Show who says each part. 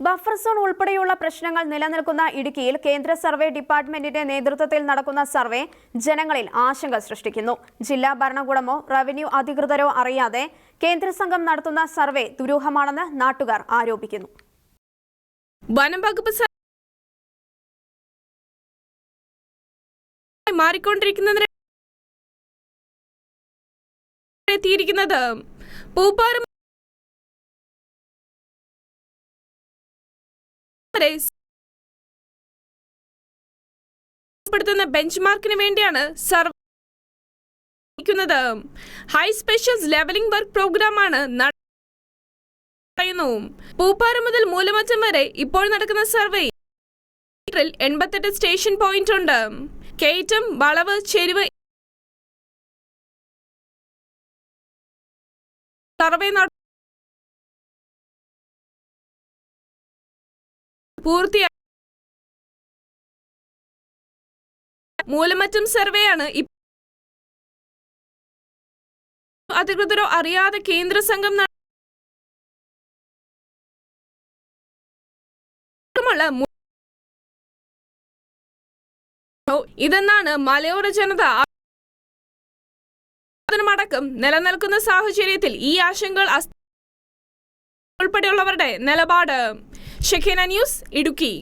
Speaker 1: Buffer zone ഉൾപ്പെടെയുള്ള പ്രശ്നങ്ങൾ നിലനിൽക്കുന്ന ഇടുക്കിയിൽ കേന്ദ്ര സർവേ ഡിപ്പാർട്ട്മെന്റിന്റെ നേതൃത്വത്തിൽ നടക്കുന്ന സർവേ ജനങ്ങളിൽ ആശങ്ക സൃഷ്ടിക്കുന്നു. ജില്ലാ ഭരണകൂടമോ റവന്യൂ അധികൃതരോ അറിയാതെ കേന്ദ്ര സംഘം നടത്തുന്ന സർവേ ദുരൂഹമാണെന്ന് നാട്ടുകാർ ആരോപിക്കുന്നു.
Speaker 2: വനം വകുപ്പ് സ- മാറിക്കൊണ്ടിരിക്കുന്നതിന് എത്തിയിരിക്കുന്നത്. പൂപ്പാറ പ്പെടുത്തുന്ന ബെഞ്ച് മാർക്കിന് വേണ്ടിയാണ് സർവത് ഹൈ സ്പെഷ്യൽസ് ലെവലിംഗ് വർക്ക് പ്രോഗ്രാമാണ് നട- പറയുന്നു. പൂപ്പാറ മുതൽ മൂലമറ്റം വരെ ഇപ്പോൾ നടക്കുന്ന സർവേ എൺപത്തെട്ട് സ്റ്റേഷൻ പോയിന്റ് ഉണ്ട്. കയറ്റം വളവ് ചെരുവ് സർവേ പൂർത്തിയാ മൂലമറ്റം സർവേയാണ് അധികൃതരോ അറിയാതെ കേന്ദ്ര സംഘം ഇതെന്നാണ് മലയോര ജനത അടക്കം നിലനിൽക്കുന്ന സാഹചര്യത്തിൽ ഈ ആശങ്കകൾ ഉൾപ്പെടെയുള്ളവരുടെ നിലപാട്. ഷെഖേന ന്യൂസ് ഇടുക്കി.